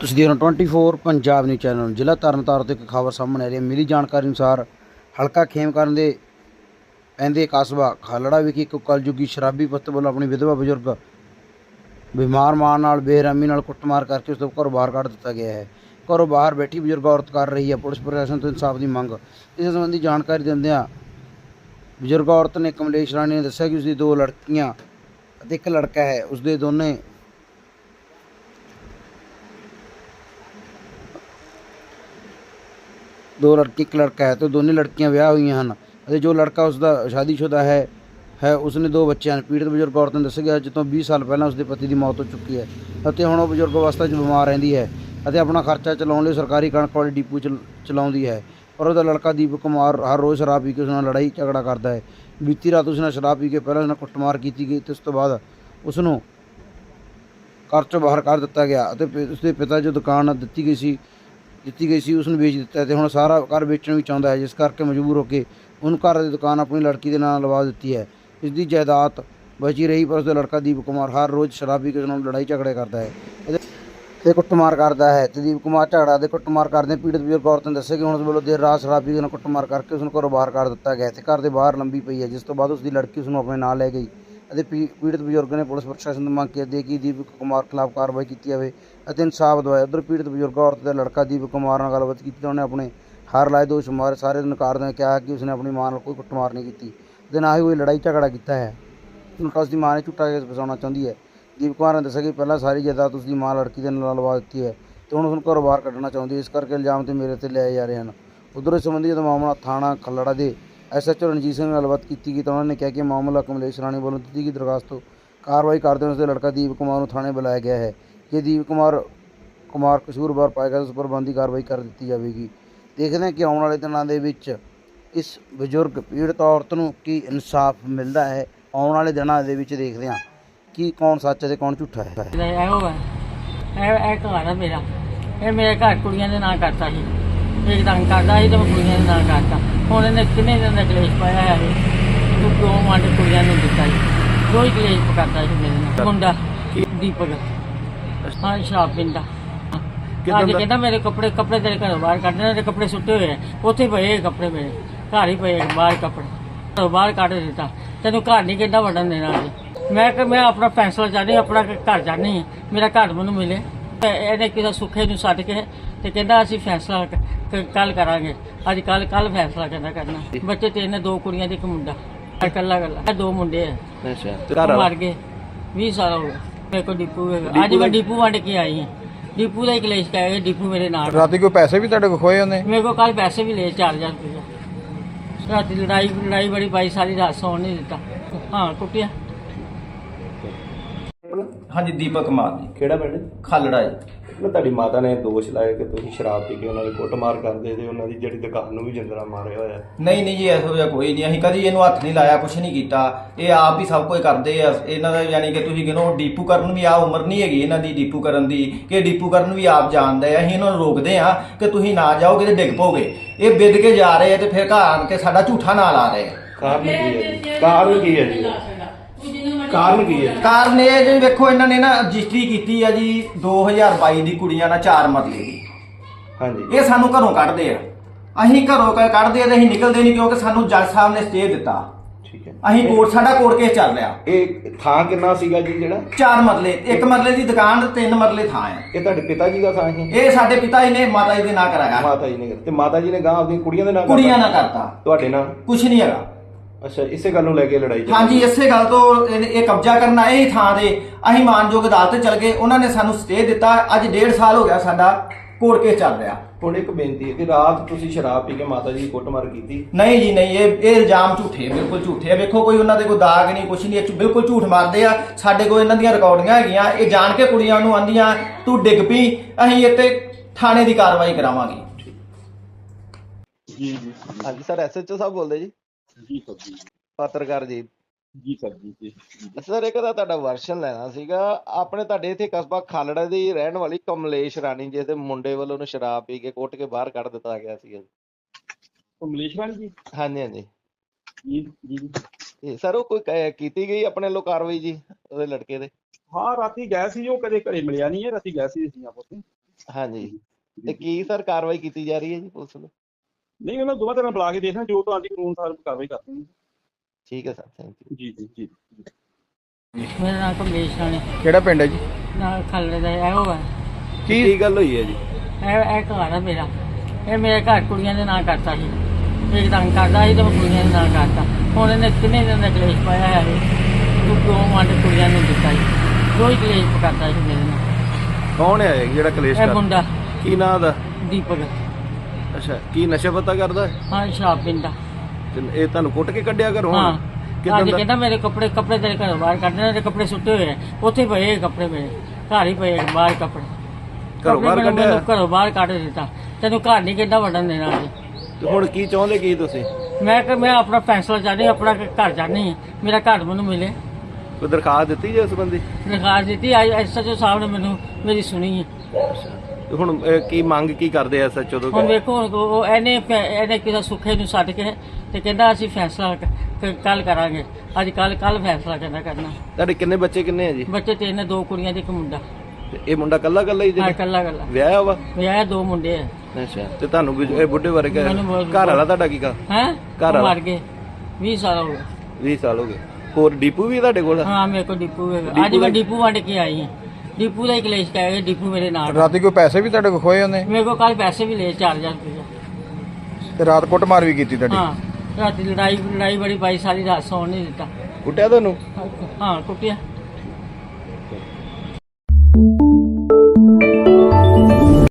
ਤੁਸੀਂ ਦੇਖ ਰਹੇ ਹੋ 24 ਪੰਜਾਬ ਨਿਊਜ਼ ਚੈਨਲ ਜ਼ਿਲ੍ਹਾ ਤਰਨਤਾਰਨ ਤੋਂ ਇੱਕ ਖਬਰ ਸਾਹਮਣੇ ਆ ਰਹੀ ਹੈ। ਮਿਲੀ ਜਾਣਕਾਰੀ ਅਨੁਸਾਰ ਹਲਕਾ ਖੇਮਕਰਨ ਦੇ ਪੈਂਦੇ ਕਸਬਾ ਖਾਲੜਾ ਵਿਖੇ ਇੱਕ ਕਲਯੁਗੀ ਸ਼ਰਾਬੀ ਪੁੱਤ ਵੱਲੋਂ ਆਪਣੀ ਵਿਧਵਾ ਬਜ਼ੁਰਗ ਬਿਮਾਰ ਮਾਂ ਨਾਲ ਬੇਰਹਿਮੀ ਨਾਲ ਕੁੱਟਮਾਰ ਕਰਕੇ ਉਸ ਤੋਂ ਘਰੋਂ ਬਾਹਰ ਕੱਢ ਦਿੱਤਾ ਗਿਆ ਹੈ। ਘਰੋਂ ਬਾਹਰ ਬੈਠੀ ਬਜ਼ੁਰਗ ਔਰਤ ਕਰ ਰਹੀ ਹੈ। ਪੁਲਿਸ ਪ੍ਰਸ਼ਾਸਨ ਤੋਂ ਇਨਸਾਫ ਦੀ ਮੰਗ। ਇਸ ਸੰਬੰਧੀ ਜਾਣਕਾਰੀ ਦਿੰਦਿਆਂ ਬਜ਼ੁਰਗ ਔਰਤ ਨੇ ਕਮਲੇਸ਼ ਰਾਣੀ ਨੇ ਦੱਸਿਆ ਕਿ ਉਸ ਦੀ ਦੋ ਲੜਕੀਆਂ ਅਤੇ ਇੱਕ ਲੜਕਾ ਹੈ। ਉਸ ਦੇ ਦੋਨੇ ਦੋ ਲੜਕੀ, ਇੱਕ ਲੜਕਾ ਹੈ ਤੇ ਦੋਨੇ ਲੜਕੀਆਂ ਵਿਆਹ ਹੋਈਆਂ ਹਨ। ਅਤੇ ਜੋ ਲੜਕਾ ਉਸ ਦਾ ਸ਼ਾਦੀशुदा ਹੈ ਹੈ ਉਸਨੇ ਦੋ ਬੱਚੇ ਹਨ ਪੀੜਤ ਬਜ਼ੁਰਗ ਔਰਤ ਨੂੰ ਦੱਸਿਆ ਗਿਆ ਜਿੱਤੋਂ 20 ਸਾਲ ਪਹਿਲਾਂ ਉਸਦੇ ਪਤੀ ਦੀ ਮੌਤ ਹੋ ਚੁੱਕੀ ਹੈ। ਅਤੇ ਹੁਣ ਉਹ ਬਜ਼ੁਰਗ ਅਵਸਥਾ 'ਚ ਬਿਮਾਰ ਰਹਿੰਦੀ ਹੈ ਅਤੇ ਆਪਣਾ ਖਰਚਾ ਚਲਾਉਣ ਲਈ ਸਰਕਾਰੀ ਕਣਕ ਵਾਲੀ ਡਿਪੂ ਚਲ- ਚਲਾਉਂਦੀ ਹੈ। ਪਰ ਉਹਦਾ ਲੜਕਾ ਦੀਪਕ ਕੁਮਾਰ ਹਰ ਰੋਜ਼ ਸ਼ਰਾਬ ਪੀ ਕੇ ਉਸ ਨਾਲ ਲੜਾਈ, ਝਗੜਾ ਕਰਦਾ ਹੈ। ਬੀਤੀ ਰਾਤ ਉਸ ਨਾਲ ਸ਼ਰਾਬ ਪੀ ਕੇ ਪਹਿਲਾਂ ਉਸ ਨਾਲ ਕੁੱਟਮਾਰ ਕੀਤੀ ਗਈ ਤੇ ਉਸ ਤੋਂ ਬਾਅਦ ਉਸ ਨੂੰ ਘਰ ਚੋਂ ਬਾਹਰ ਕਰ ਦਿੱਤਾ ਗਿਆ ਅਤੇ ਪਿ- ਉਸਦੇ ਪਿਤਾ ਜੋ ਦੁਕਾਨ ਦਿੱਤੀ ਗਈ ਸੀ ਦਿੱਤੀ ਗਈ ਸੀ ਉਸ ਨੂੰ ਵੇਚ ਦਿੱਤਾ ਤੇ ਹੁਣ ਸਾਰਾ ਘਰ ਵੇਚਣ ਵੀ ਚਾਹੁੰਦਾ ਹੈ, ਜਿਸ ਕਰਕੇ ਮਜਬੂਰ ਹੋ ਕੇ ਉਹਨੂੰ ਘਰ ਦੀ ਦੁਕਾਨ ਆਪਣੀ ਲੜਕੀ ਦੇ ਨਾਂ ਲਵਾ ਦਿੱਤੀ ਹੈ। ਇਸ ਦੀ ਜਾਇਦਾਦ ਬਚੀ ਰਹੀ, ਪਰ ਉਸਦਾ ਲੜਕਾ ਦੀਪ ਕੁਮਾਰ ਹਰ ਰੋਜ਼ ਸ਼ਰਾਬੀ ਪੀ ਕੇ ਨਾਲ ਲੜਾਈ ਝਗੜੇ ਕਰਦਾ ਹੈ। ਅਤੇ- ਤੇ ਕੁੱਟਮਾਰ ਕਰਦਾ ਹੈ। ਤੇ ਦੀਪ ਕੁਮਾਰ ਝਗੜਾ ਦੇ ਕੁੱਟਮਾਰ ਕਰਦੇ ਪੀੜਤ ਬਜ਼ੁਰਗ ਔਰਤ ਨੇ ਦੱਸਿਆ ਕਿ ਹੁਣ ਉਸ ਵੱਲੋਂ ਦੇਰ ਰਾਤ ਸ਼ਰਾਬ ਪੀ ਕੇ ਨਾਲ ਕੁੱਟਮਾਰ ਕਰਕੇ ਉਸ ਨੂੰ ਘਰੋਂ ਬਾਹਰ ਕਰ ਦਿੱਤਾ ਗਿਆ ਤੇ ਘਰ ਦੇ ਬਾਹਰ ਲੰਬੀ ਪਈ ਹੈ, ਜਿਸ ਤੋਂ ਬਾਅਦ ਉਸ ਦੀ ਲੜਕੀ ਉਸ ਨੂੰ ਆਪਣੇ ਨਾਲ ਲੈ ਗਈ। ਅਤੇ ਪੀ- ਪੀੜਤ ਬਜ਼ੁਰਗ ਨੇ ਪੁਲਿਸ ਪ੍ਰਸ਼ਾਸਨ ਤੋਂ ਮੰਗ ਕੀਤੀ ਹੈ ਕਿ ਦੀਪਕ ਕੁਮਾਰ ਖਿਲਾਫ ਕਾਰਵਾਈ ਕੀਤੀ ਜਾਵੇ ਅਤੇ ਇਨਸਾਫ ਦਿਵਾਇਆ ਉਧਰ ਪੀੜਤ ਬਜ਼ੁਰਗ ਔਰਤ ਦਾ ਲੜਕਾ ਦੀਪਕ ਕੁਮਾਰ ਨਾਲ ਗੱਲਬਾਤ ਕੀਤੀ ਤਾਂ ਉਹਨੇ ਆਪਣੇ ਹਾਰ ਲਾਏ ਦੋਸ਼ ਮਾਰੇ। ਸਾਰੇ ਨਕਾਰਦਿਆਂ ਕਿਹਾ ਕਿ ਉਸਨੇ ਆਪਣੀ ਮਾਂ ਨਾਲ ਕੋਈ ਕੁੱਟਮਾਰ ਨਹੀਂ ਕੀਤੀ ਤੇ ਨਾ ਹੀ ਕੋਈ ਲੜਾਈ ਝਗੜਾ ਕੀਤਾ ਹੈ। ਉਲਟਾ ਦੀ ਮਾਂ ਨੇ ਝੂਠਾ ਕੇਸ ਫਸਾਉਣਾ ਚਾਹੁੰਦੀ ਹੈ। ਦੀਪ ਕੁਮਾਰ ਨੇ ਦੱਸਿਆ ਕਿ ਪਹਿਲਾਂ ਸਾਰੀ ਜਾਇਦਾਦ ਉਸਦੀ ਮਾਂ ਲੜਕੀ ਦੇ ਨਾਲ ਲਵਾ ਦਿੱਤੀ ਹੈ ਤੇ ਹੁਣ ਉਸਨੂੰ ਘਰੋਂ ਬਾਹਰ ਕੱਢਣਾ ਚਾਹੁੰਦੀ ਹੈ। ਇਸ ਕਰਕੇ ਇਲਜ਼ਾਮ ਤੇ ਮੇਰੇ ਤੇ ਲਿਆਏ ਜਾ ਰਹੇ ਹਨ। ਉਧਰ ਇਸ ਸੰਬੰਧੀ ਜਦੋਂ ਮਾਮਲਾ ਥਾਣਾ ਖੱਲੜਾ ਦੇ ਐਸਐਚਓ ਰਣਜੀਤ ਸਿੰਘ ਨਾਲ ਗੱਲਬਾਤ ਕੀਤੀ ਗਈ ਤਾਂ ਉਹਨਾਂ ਨੇ ਕਿਹਾ ਕਿ ਮਾਮਲਾ ਕਮਲੇਸ਼ ਰਾਣੀ ਵੱਲੋਂ ਦਿੱਤੀ ਗਈ ਦਰਖਾਸਤ ਤੋਂ ਕਾਰਵਾਈ ਕਰਦੇ ਹੋਏ ਉਸ ਦੇ ਲੜਕਾ ਦੀਪ ਕੁਮਾਰ ਨੂੰ ਥਾਣੇ ਬੁਲਾਇਆ ਗਿਆ ਹੈ। ਜੇ ਦੀਪ ਕੁਮਾਰ ਕੁਮਾਰ ਕਸੂਰਵਾਰ ਪਾਏਗਾ ਉਸ ਪਰ ਬੰਦੀ ਕਾਰਵਾਈ ਕਰ ਦਿੱਤੀ ਜਾਵੇਗੀ। ਦੇਖਦੇ ਹਾਂ ਕਿ ਆਉਣ ਵਾਲੇ ਦਿਨਾਂ ਦੇ ਵਿੱਚ ਇਸ ਬਜ਼ੁਰਗ ਪੀੜਤ ਔਰਤ ਨੂੰ ਕੀ ਇਨਸਾਫ ਮਿਲਦਾ ਹੈ। ਆਉਣ ਵਾਲੇ ਦਿਨਾਂ ਦੇ ਵਿੱਚ ਦੇਖਦੇ ਹਾਂ ਕਿ ਕੌਣ ਸੱਚ ਹੈ ਤੇ ਕੌਣ ਝੂਠਾ ਹੈ। ਲੈ ਇਹੋ ਇਹ ਇਹ ਘਰ ਆ ਮੇਰਾ। ਇਹ ਮੇਰੇ ਘਰ ਕੁੜੀਆਂ ਦੇ ਨਾਂ ਕਰਤਾ ਸੀ। ਇੱਕ ਤੰਗ ਕਰਦਾ ਸੀ ਤੇ ਮੈਂ ਕੁੜੀਆਂ ਨਾਂ ਕਰਤਾ। ਹੁਣ ਇਹਨੇ ਕਿੰਨੇ ਦਿਨ ਦਾ ਕਲੇਸ਼ ਪਾਇਆ ਹੈ ਇਹ? ਤੂੰ ਕਿਉਂ ਮੰਡ ਕੁੜੀਆਂ ਨੂੰ ਦਿੱਤਾ ਸੀ? ਰੋਜ਼ ਕਲੇਸ਼ ਪਕਾਤਾ ਸੀ ਮੇਰੇ ਨਾਲ? ਮੁੰਡਾ ਦੀਪਕ। ਹਾਂ ਸ਼ਰਾਬ ਪੀਂਦਾ। ਅੱਜ ਕਹਿੰਦਾ ਮੇਰੇ ਕੱਪੜੇ ਕੱਪੜੇ ਤੇਰੇ ਘਰੋਂ ਬਾਹਰ ਕੱਢ ਦੇ ਕੱਪੜੇ ਸੁੱਟੇ ਹੋਏ ਆ ਉੱਥੇ ਪਏ ਕੱਪੜੇ ਮੇਰੇ। ਘਰ ਹੀ ਪਏ ਬਾਹਰ ਕੱਪੜੇ। ਘਰੋਂ ਬਾਹਰ ਕੱਢ ਦਿੱਤਾ। ਤੈਨੂੰ ਘਰ ਨਹੀਂ ਕਿੱਦਾਂ ਵੜਨ ਦੇਣਾ ਜੀ ਮੈਂ ਕਿ ਮੈਂ ਆਪਣਾ ਫੈਸਲਾ ਚਾਹਨੀ ਆਪਣਾ ਘਰ ਹਾਂ। ਮੇਰਾ ਘਰ ਮੈਨੂੰ ਮਿਲੇ। ਇਹਨੇ ਕਿਸੇ ਸੁੱਖੇ ਨੂੰ ਸੱਦ ਕੇ ਤੇ ਕਹਿੰਦਾ ਅਸੀਂ ਫੈਸਲਾ ਕੱਲ ਕਰਾਂਗੇ। ਅੱਜ ਕੱਲ ਕੱਲ ਫੈਸਲਾ ਕਹਿੰਦਾ ਕਰਨਾ। ਬੱਚੇ ਤਿੰਨ ਦੋ ਕੁੜੀਆਂ ਤੇ ਇੱਕ ਮੁੰਡਾ। ਇਕੱਲਾ ਇਕੱਲਾ। ਦੋ ਮੁੰਡੇ ਆ। ਅੱਛਾ। ਮਰ ਗਏ। 20 ਸਾਲ ਹੋ ਗਏ। ਮੇਰੇ ਕੋਲ ਡਿਪੂ ਹੈਗਾ। ਅੱਜ ਮੈਂ ਡਿਪੂ ਵੰਡ ਕੇ ਆਈ ਹਾਂ। ਡਿਪੂ ਦਾ ਹੀ ਕਲੇਸ਼ ਕਹਿ ਗਿਆ। ਡਿਪੂ ਮੇਰੇ ਨਾਲ ਰਾਤੀ ਕੋਈ ਪੈਸੇ ਵੀ ਤੁਹਾਡੇ ਕੋਲ ਖੋਏ ਉਹਨੇ? ਮੇਰੇ ਕੋਲ ਕੱਲ ਪੈਸੇ ਵੀ ਲਏ 4000 ਰੁਪਏ। ਰਾਤੀ ਲੜਾਈ ਲੜਾਈ ਬੜੀ ਪਾਈ ਸਾਰੀ ਰਾਤ ਸੌਣ ਨਹੀਂ ਦਿੱਤਾ। ਹਾਂ ਕੁੱਟਿਆ। ਹਾਂਜੀ ਦੀਪਕ ਕੁਮਾਰ ਜੀ। ਕਿਹੜਾ ਪਿੰਡ? ਖਾਲੜਾ ਜੀ। ਮੈਂ ਤੁਹਾਡੀ ਮਾਤਾ ਨੇ ਦੋਸ਼ ਲਾਇਆ ਕਿ ਤੁਸੀਂ ਸ਼ਰਾਬ ਪੀ ਕੇ ਉਹਨਾਂ ਦੀ ਕੁੱਟਮਾਰ ਕਰਦੇ ਤੇ ਉਹਨਾਂ ਦੀ ਜਿਹੜੀ ਦੁਕਾਨ ਨੂੰ ਵੀ ਜਿੰਦਰਾ ਮਾਰਿਆ ਹੋਇਆ ਨਹੀਂ ਨਹੀਂ ਜੀ ਇਹੋ ਜਿਹਾ ਕੋਈ ਨਹੀਂ। ਅਸੀਂ ਕਦੀ ਇਹਨੂੰ ਹੱਥ ਨਹੀਂ ਲਾਇਆ ਕੁਝ ਨਹੀਂ ਕੀਤਾ। ਇਹ ਆਪ ਹੀ ਸਭ ਕੁਝ ਕਰਦੇ ਆ। ਇਹਨਾਂ ਦਾ ਯਾਨੀ ਕਿ ਤੁਸੀਂ ਕਹਿੰਦੇ ਡੀਪੂ ਕਰਨ ਵੀ ਆ ਉਮਰ ਨਹੀਂ ਹੈਗੀ ਇਹਨਾਂ ਦੀ ਡੀਪੂ ਕਰਨ ਦੀ। ਕਿ ਡੀਪੂ ਕਰਨ ਵੀ ਆਪ ਜਾਣਦੇ ਆ ਅਸੀਂ ਇਹਨਾਂ ਨੂੰ ਰੋਕਦੇ ਆ ਕਿ ਤੁਸੀਂ ਨਾ ਜਾਓ ਕਿਤੇ ਡਿੱਗ ਪੋਗੇ ਇਹ ਵਿਦ ਕੇ ਜਾ ਰਹੇ ਆ ਤੇ ਫਿਰ ਘਰ ਆਣ ਕੇ ਸਾਡਾ ਝੂਠਾ ਨਾਂ ਲਾ ਰਹੇ ਆ। ਕਾਰਨ ਕੀ ਹੈ ਜੀ? ਕਾਰਨ ਕੀ ਹੈ ਜੀ? ਕਾਰਨ ਕੀ ਹੈ? ਕਾਰਨ ਇਹ ਜੀ ਵੇਖੋ ਇਹਨਾਂ ਨੇ ਨਾ ਰਜਿਸਟਰੀ ਕੀਤੀ ਆ ਜੀ 2022 ਦੀ ਕੁੜੀਆਂ ਨਾਲ ਚਾਰ ਮਰਲੇ ਦੀ। ਹਾਂਜੀ। ਇਹ ਸਾਨੂੰ ਘਰੋਂ ਕੱਢਦੇ ਆ। ਅਸੀਂ ਘਰੋਂ ਕ- ਕੱਢਦੇ ਆ ਤੇ ਅਸੀਂ ਨਿਕਲਦੇ ਨਹੀਂ ਕਿਉਂਕਿ ਸਾਨੂੰ ਜੱਜ ਸਾਹਿਬ ਨੇ ਸਟੇ ਦਿੱਤਾ। ਠੀਕ ਹੈ। ਅਸੀਂ ਕੋਰਟ ਸਾਡਾ ਕੋਰਟ ਕੇਸ ਚੱਲ ਰਿਹਾ। ਇਹ ਥਾਂ ਕਿੰਨਾ ਸੀਗਾ ਜੀ ਜਿਹੜਾ? ਚਾਰ ਮਰਲੇ ਇੱਕ ਮਰਲੇ ਦੀ ਦੁਕਾਨ ਤੇ ਤਿੰਨ ਮਰਲੇ ਥਾਂ ਆ। ਇਹ ਤੁਹਾਡੇ ਪਿਤਾ ਜੀ ਦਾ ਥਾਂ ਹੈ ਇਹ ਸਾਡੇ ਪਿਤਾ ਜੀ ਨੇ ਮਾਤਾ ਜੀ ਦੇ ਨਾਂ ਕਰਾਇਆ। ਮਾਤਾ ਜੀ ਨੇ ਤੇ ਮਾਤਾ ਜੀ ਨੇ ਗਾਂ ਆਪਣੀਆਂ ਕੁੜੀਆਂ ਦੇ ਨਾਲ ਕੁੜੀਆਂ ਨਾਲ ਕਰਤਾ। ਤੁਹਾਡੇ ਨਾਲ ਕੁਛ ਨਹੀਂ ਹੈਗਾ। ਅੱਛਾ ਇਸੇ ਗੱਲ ਨੂੰ ਲੈ ਕੇ ਲੜਾਈ ਚੱਲੀ। ਹਾਂਜੀ ਇਸੇ ਗੱਲ ਤੋਂ ਇਹ ਇਹ ਕਬਜ਼ਾ ਕਰਨਾ ਇਹ ਥਾਂ ਦੇ ਅਸੀਂ ਮਾਨਯੋਗ ਅਦਾਲਤ ਚਲ ਗਏ। ਉਹਨਾਂ ਨੇ ਸਾਨੂੰ ਸਟੇ ਦਿੱਤਾ। ਅੱਜ ਡੇਢ ਸਾਲ ਹੋ ਗਿਆ ਸਾਡਾ ਕੋਰਟ ਕੇਸ ਚੱਲ ਰਿਹਾ। ਹੁਣ ਇੱਕ ਬੇਨਤੀ ਹੈ ਕਿ ਰਾਤ ਤੁਸੀਂ ਸ਼ਰਾਬ ਪੀ ਕੇ ਮਾਤਾ ਜੀ ਦੀ ਕੁੱਟਮਾਰ ਕੀਤੀ? ਨਹੀਂ ਜੀ ਨਹੀਂ। ਇਹ ਇਹ ਇਲਜ਼ਾਮ ਝੂਠੇ ਬਿਲਕੁਲ ਝੂਠੇ ਆ। ਵੇਖੋ ਕੋਈ ਉਹਨਾਂ ਦੇ ਕੋਈ ਦਾਗ ਨਹੀਂ ਕੁਛ ਨਹੀਂ। ਇਹ 'ਚ ਬਿਲਕੁਲ ਝੂਠ ਮਾਰਦੇ ਆ। ਸਾਡੇ ਕੋਲ ਇਹਨਾਂ ਦੀਆਂ ਰਿਕਾਰਡਿੰਗਾਂ ਹੈਗੀਆਂ। ਇਹ ਜਾਣ ਕੇ ਕੁੜੀਆਂ ਨੂੰ ਆਂਦੀਆਂ ਤੂੰ ਡਿੱਗ ਪਈ। ਅਸੀਂ ਇੱਥੇ ਥਾਣੇ ਦੀ ਕਾਰਵਾਈ ਕਰਾਵਾਂਗੇ। ਹਾਂਜੀ ਸਰ ਐਸਐਚਓ ਸਾਹਿਬ ਬੋਲਦੇ ਜੀ। ਜੀ ਸਰ ਜੀ। ਪੱਤਰਕਾਰ ਜੀ। ਜੀ ਸਰ ਜੀ। ਜੀ ਸਰ ਇੱਕ ਦਾ ਤੁਹਾਡਾ ਵਰਸ਼ਨ ਲੈਣਾ ਸੀਗਾ। ਆਪਣੇ ਤੁਹਾਡੇ ਇੱਥੇ ਕਸਬਾ ਖਾਲੜਾ ਦੀ ਰਹਿਣ ਵਾਲੀ ਕਮਲੇਸ਼ ਰਾਣੀ ਜਿਸ ਦੇ ਮੁੰਡੇ ਵੱਲੋਂ ਉਹਨੂੰ ਸ਼ਰਾਬ ਪੀ ਕੇ ਕੁੱਟ ਕੇ ਬਾਹਰ ਕੱਢ ਦਿੱਤਾ ਗਿਆ ਸੀਗਾ ਕਮਲੇਸ਼ਵਰ ਜੀ? ਹਾਂਜੀ ਹਾਂਜੀ। ਜੀ ਜੀ। ਇਹ ਸਰ ਉਹ ਕੋਈ ਕੀਤੀ ਗਈ ਆਪਣੇ ਵੱਲੋਂ ਕਾਰਵਾਈ ਜੀ ਉਹਦੇ ਲੜਕੇ ਦੇ? ਹਾਂ ਰਾਤੀ ਗਏ ਸੀ ਉਹ ਕਦੇ ਘਰੇ ਮਿਲਿਆ ਨਹੀਂ ਹੈ ਰਾਤੀ ਗਏ ਸੀ ਅਸੀਂ ਆਪਸ ਵਿੱਚ। ਹਾਂਜੀ। ਤੇ ਕੀ ਸਰ ਕਾਰਵਾਈ ਕੀਤੀ ਜਾ ਰਹੀ ਹੈ ਜੀ ਪੁਲਿਸ ਨੂੰ ਨਹੀਂ ਉਹਨਾਂ ਦੋਵਾਂ ਤਰ੍ਹਾਂ ਬੁਲਾ ਕੇ ਦੇਖਣਾ ਜੋ ਤੁਹਾਡੀ ਕਾਨੂੰਨ ਸਾਹਿਬ ਕਾਰਵਾਈ ਕਰਦੇ ਨੇ। ਠੀਕ ਹੈ ਸਰ ਥੈਂਕ ਯੂ ਜੀ ਜੀ ਜੀ ਮੇਰਾ ਨਾਮ ਕਮਲੇਸ਼ ਰਾਣੀ। ਕਿਹੜਾ ਪਿੰਡ ਹੈ ਜੀ? ਨਾ ਖਲੜੇ ਦਾ ਇਹੋ ਹੈ। ਕੀ ਗੱਲ ਹੋਈ ਹੈ ਜੀ? ਇਹ ਇਹ ਘਰ ਹੈ ਮੇਰਾ। ਇਹ ਮੇਰੇ ਘਰ ਕੁੜੀਆਂ ਦੇ ਨਾਂ ਕਰਤਾ ਸੀ। ਇੱਕ ਤੰਗ ਕਰਦਾ ਸੀ ਤੇ ਮੈਂ ਕੁੜੀਆਂ ਦੇ ਨਾਂ ਕਰਤਾ। ਹੁਣ ਇਹਨੇ ਕਿੰਨੇ ਦਿਨ ਦਾ ਕਲੇਸ਼ ਪਾਇਆ ਹੈ ਇਹ ਤੂੰ ਕਿਉਂ ਮੰਡ ਕੁੜੀਆਂ ਨੂੰ ਦਿੱਤਾ ਸੀ। ਕੋਈ ਕਲੇਸ਼ ਕਰਦਾ ਸੀ ਮੇਰੇ ਨਾਲ। ਕੌਣ ਹੈ ਇਹ ਜਿਹੜਾ ਕਲੇਸ਼ ਇਹ ਕਰਦਾ? ਮੁੰਡਾ। ਕੀ ਨਾਂ ਦਾ ਦੀਪਕ। ਅੱਛਾ ਕੀ ਨਸ਼ਾ ਪਤਾ ਕਰਦਾ? ਹੈ? ਹਾਂ ਸ਼ਰਾਬ ਪੀਂਦਾ। ਤੇ ਇਹ ਤੁਹਾਨੂੰ ਕੁੱਟ ਕੇ ਕੱਢਿਆ ਘਰੋਂ? ਹਾਂ। ਕਿਦਾਂ ਅੱਜ ਦਾ ਕਹਿੰਦਾ ਮੇਰੇ ਕੱਪੜੇ ਕੱਪੜੇ ਤੇਰੇ ਘਰੋਂ ਬਾਹਰ ਕੱਢ ਦੇ ਕੱਪੜੇ ਸੁੱਟੇ ਹੋਏ ਆ ਉੱਥੇ ਪਏ ਆ ਕੱਪੜੇ ਮੇਰੇ ਘਰ ਹੀ ਪਏ ਆ ਬਾਹਰ ਕੱਪੜੇ। ਘਰੋਂ ਬਾਹਰ ਮੈਨੂੰ- ਕੱਢਿਆ? ਮੈਨੂੰ ਘਰੋਂ ਬਾਹਰ ਕੱਢ ਦਿੱਤਾ। ਤੈਨੂੰ ਘਰ ਨਹੀਂ ਕਿੱਦਾਂ ਵੜਨ ਦੇਣਾ ਅੱਜ। ਤੇ ਹੁਣ ਕੀ ਚਾਹੁੰਦੇ ਕੀ ਤੁਸੀਂ? ਮੈਂ ਕਿ ਮੈਂ ਆਪਣਾ ਫੈਸਲਾ ਚਾਹਨੀ ਆਪਣਾ ਘਰ ਚਾਹਨੀ ਹਾਂ। ਮੇਰਾ ਘਰ ਮੈਨੂੰ ਮਿਲੇ। ਕੋਈ ਦਰਖਾਸਤ ਦਿੱਤੀ ਜੇ ਉਸ ਬੰਦੀ? ਦਰਖਾਸਤ ਦਿੱਤੀ ਐਸਐਚਓ ਸਾਹਿਬ ਨੇ ਮੈਨੂੰ ਮੇਰੀ ਸੁਣੀ ਹੈ। ਤੇ ਹੁਣ ਕੀ ਮੰਗ ਕੀ ਕਰਦੇ ਐ ਸੱਚੋ ਤੋਂ ਹੁਣ ਵੇਖੋ ਹੁਣ ਉਹ ਇਹਨੇ ਫੈ- ਇਹਨੇ ਕਿਦਾ ਸੁੱਖੇ ਨੂੰ ਸੱਦ ਕੇ ਤੇ ਕਹਿੰਦਾ ਅਸੀਂ ਫੈਸਲਾ ਕੱਲ ਕਰਾਂਗੇ। ਅੱਜ ਕੱਲ ਕੱਲ ਫੈਸਲਾ ਕਹਿੰਦਾ ਕਰਨਾ। ਤੁਹਾਡੇ ਕਿੰਨੇ ਬੱਚੇ ਕਿੰਨੇ ਆ ਜੀ? ਬੱਚੇ ਤਿੰਨ ਦੋ ਕੁੜੀਆਂ ਤੇ ਇੱਕ ਮੁੰਡਾ। ਤੇ ਇਹ ਮੁੰਡਾ ਕੱਲਾ ਕੱਲਾ ਹੀ ਹਾਂ ਜਿਹੜੇ ਕੱਲਾ ਕੱਲਾ। ਵਿਆਹਿਆ ਵਾ? ਵਿਆਹ ਦੋ ਮੁੰਡੇ ਆ। ਅੱਛਾ ਤੇ ਤੁਹਾਨੂੰ ਕੋਈ ਇਹ ਬੁੱਢੇ ਬਾਰੇ ਕਹਿ ਮੈਨੂੰ ਬਹੁਤ- ਘਰ ਵਾਲਾ ਤੁਹਾਡਾ ਕੀ ਕਰ ਹੈ? ਘਰ ਵਾਲਾ? ਮਰ ਗਏ। 20 ਸਾਲ ਹੋ ਗਏ। 20 ਸਾਲ ਹੋ ਗਏ। ਹੋਰ ਡੀਪੂ ਵੀ ਤੁਹਾਡੇ ਕੋਲ? ਹਾਂ ਮੇਰੇ ਕੋਲ ਡਿਪੂ ਹੈਗਾ। ਅੱਜ ਮੈਂ ਡਿਪੂ ਵੰਡ ਕੇ ਆਈ ਹਾਂ। ਡਿਪੂ ਦਾ ਹੀ ਕਲੇਸ਼ ਕਹਿ ਗਿਆ ਡਿਪੂ ਮੇਰੇ ਨਾਲ। ਰਾਤੀ ਕੋਈ ਪੈਸੇ ਵੀ ਤੁਹਾਡੇ ਕੋਲ ਖੋਏ ਉਹਨੇ? ਮੇਰੇ ਕੋਲ ਕੱਲ ਪੈਸੇ ਵੀ ਲਏ 4000 ਰੁਪਏ। ਤੇ ਰਾਤ ਕੁੱਟਮਾਰ ਵੀ ਕੀਤੀ ਤੁਹਾਡੀ? ਹਾਂ ਰਾਤੀ ਲੜਾਈ ਲੜਾਈ ਬੜੀ ਪਾਈ ਸਾਰੀ ਰਾਤ ਸੌਣ ਨਹੀਂ ਦਿੱਤਾ। ਕੁੱਟਿਆ ਤੁਹਾਨੂੰ? ਹਾਂ ਕੁੱਟਿਆ।